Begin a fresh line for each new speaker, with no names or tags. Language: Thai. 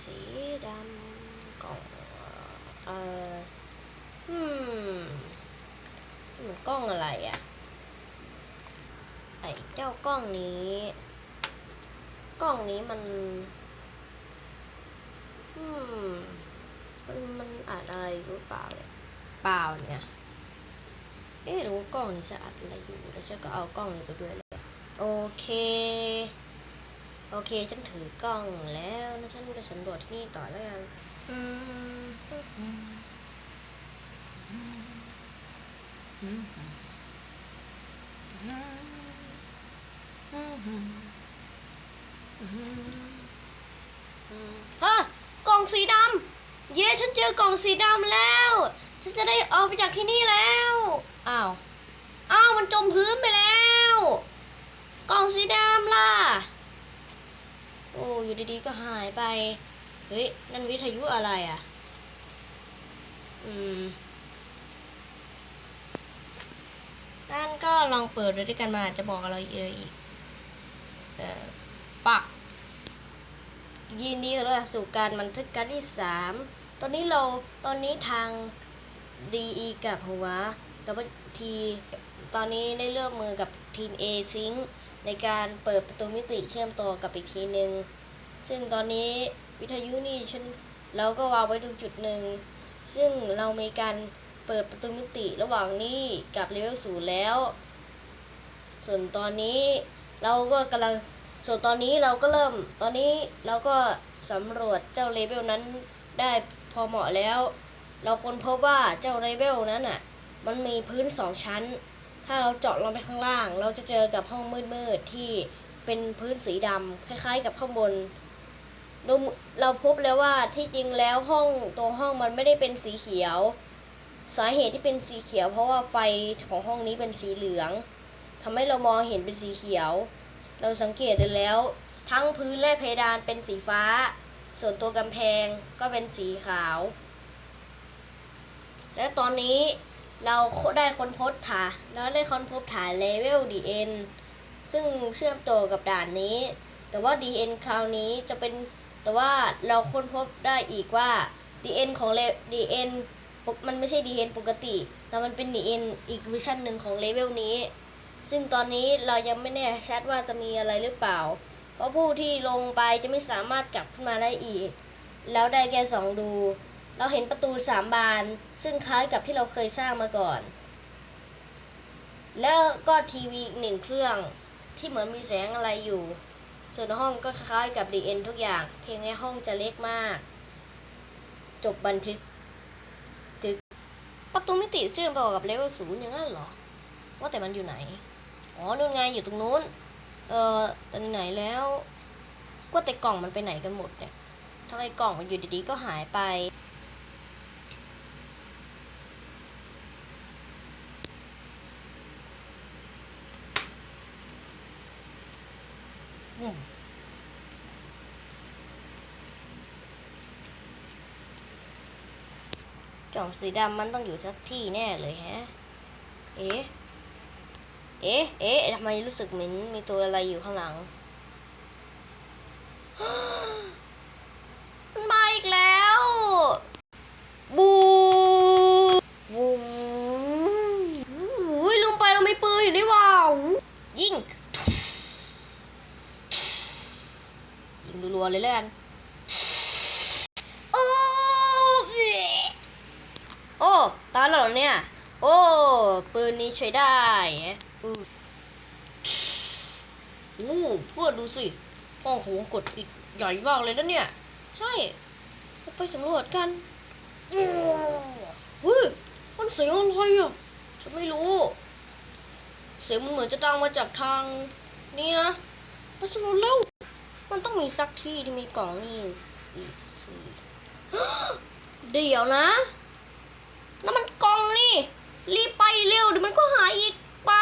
สีดำกล่องเอ่ออืมมันกล้องอะไรอะ่ะ ไอ้เจ้ากล้องนี้ กล้องนี้มัน อืม มันมันอัดอะไรหรือเปล่าเนี่ยเปล่าเนี่ย เอ๊ะหรือว่ากล้องนี้จะอัดอะไรอยู่ แล้วฉันก็เอากล้องนี้ไปด้วยเลย โอเค โอเค ฉันถือกล้องแล้วนะฉันไปสำรวจที่นี่ต่อแล้วกันฮะกล่องสีดำเย้ฉันเจอกล่องสีดำแล้ว ฉันจะได้ออกไปจากที่นี่แล้ว อ้าว อ้าว มันจมพื้นไปแล้ว กล่องสีดำล่ะ โอยู่ดีๆก็หายไป เฮ้ย นั่นวิทยุอะไรอะ อืม นั่นก็ลองเปิดดูด้วยกันมาจะบอกอะไรเอออีก เอ่อปักยินดีกับเราสู่การบันทึกการที่สาม ตอนนี้เรา ตอนนี้ทาง DE กับหัว WT ตอนนี้ได้เลือกมือกับทีม A Sync ในการเปิดประตูมิติเชื่อมต่อกับอีกทีหนึ่ง ซึ่งตอนนี้วิทยุนี่ฉันเราก็วางไว้ตรงจุดหนึ่ง ซึ่งเรามีการเปิดประตูมิติระหว่างนี้กับเลเวลศูนย์แล้ว ส่วนตอนนี้เราก็กำลัง ส่วนตอนนี้เราก็เริ่ม ตอนนี้เราก็สำรวจเจ้าเลเวลนั้นได้พอเหมาะแล้ว เราค้นพบว่าเจ้าเลเวลนั้นอะ มันมีพื้นสองชั้น ถ้าเราเจาะลงไปข้างล่าง เราจะเจอกับห้องมืดๆที่เป็นพื้นสีดำคล้ายๆ กับข้างบน เราเราพบแล้วว่าที่จริงแล้วห้องตัวห้องมันไม่ได้เป็นสีเขียว สาเหตุที่เป็นสีเขียว เพราะว่าไฟของห้องนี้เป็นสีเหลืองทำให้เรามองเห็นเป็นสีเขียว เราสังเกตดูแล้ว ทั้งพื้นและเพดานเป็นสีฟ้า ส่วนตัวกำแพงก็เป็นสีขาว และตอนนี้เราได้ค้นพบฐานแล้วได้ค้นพบฐานเลเวล DN ซึ่งเชื่อมต่อกับด่านนี้ แต่ว่า DN คราวนี้จะเป็น แต่ว่าเราค้นพบได้อีกว่า DN ของเล DN ปกมันไม่ใช่ DN ปกติ แต่มันเป็น DN อีกวิชั่นหนึ่งของเลเวลนี้ ซึ่งตอนนี้เรายังไม่แน่ชัดว่าจะมีอะไรหรือเปล่า เพราะผู้ที่ลงไปจะไม่สามารถกลับขึ้นมาได้อีก แล้วได้แค่สองดู เราเห็นประตูสามบาน ซึ่งคล้ายกับที่เราเคยสร้างมาก่อน แล้วก็ทีวีอีกหนึ่งเครื่องที่เหมือนมีแสงอะไรอยู่ ส่วนห้องก็คล้ายกับดีเอ็นทุกอย่าง เพียงแค่ห้องจะเล็กมาก จบบันทึกทึก ประตูมิติเชื่อมต่อกับเลเวลศูนย์อย่างนั้นเหรอ ว่าแต่มันอยู่ไหน อ๋อ นู่นไงอยู่ตรงนู้น เออตอนไหนแล้วก็แต่กล่องมันไปไหนกันหมดเนี่ยทำไมกล่องมันอยู่ดีๆก็หายไป จ่องสีดำมันต้องอยู่สักที่แน่เลยแฮะ เอ๊ะ เอ๊ะ เอ๊ะทำไมรู้สึกเหมือนมีตัวอะไรอยู่ข้างหลัง มันมาอีกแล้ว บูบูอุ้ยลืมไปเราไม่ปืนอยู่นี่หว่ายิง ยิงรัวๆเลยแล้วกันโอ้โอ้ตายแล้วเหรอเนี่ย โอ้ ปืนนี้ใช้ได้อืออู้เพื่อนดูสิห้องของกดอิดใหญ่มากเลยนะเนี่ย ใช่เราไปสำรวจกันเฮ้ยมันเสียงอะไรอะฉันไม่รู้ เสียงมันเหมือนจะดังมาจากทางนี้นะไปสำรวจเร็ว มันต้องมีสักที่ที่มีกล่องนี่สิสิเดี๋ยวนะแล้วมันกล่องนี่ รีบไปเร็วเดี๋ยวมันก็หายอีกไป